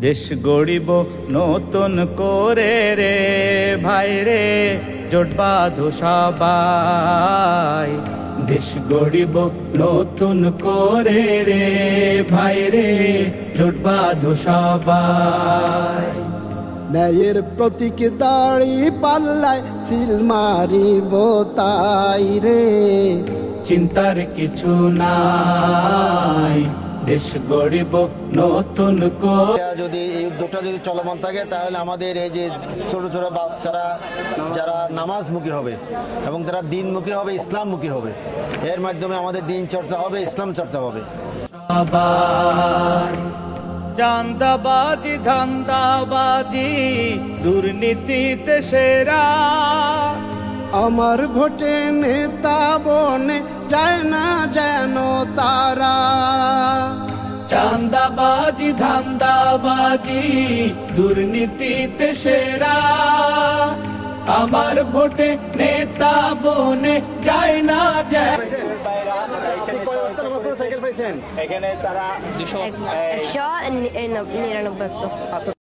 দেশ গড়িব নতুন করে রে ভাই রে জোট বাঁধো সবাই। দেশ গড়িব নতুন করে রে ভাই রে জোট বাঁধো সবাই। ন্যায়ের প্রতীক দাড়ি পাল্লায় সিল মারিব তাই রে। চিন্তার কিছু নাই। দেশ গড়িব নতুন যদি এই উদ্যোগটা যদি চলমান থাকে তাহলে আমাদের এই যে ছোট ছোট বাচ্চারা যারা নামাজমুখী হবে এবং তারা দিনমুখী হবে ইসলামমুখী হবে এর মাধ্যমে আমাদের দিন চর্চা হবে ইসলাম চর্চা হবে। চান্দাবাজি ধান্দাবাজি দুর্নীতিতে সেরা। আমার ভোটে নেতা বনে যায় না যেন তারা। ধান্দাবাজি দুর্নীতিতে সেরা। আমার ভোটে নেতা বনে যায় না যায়। পাইছেন একশো নিরানব্বই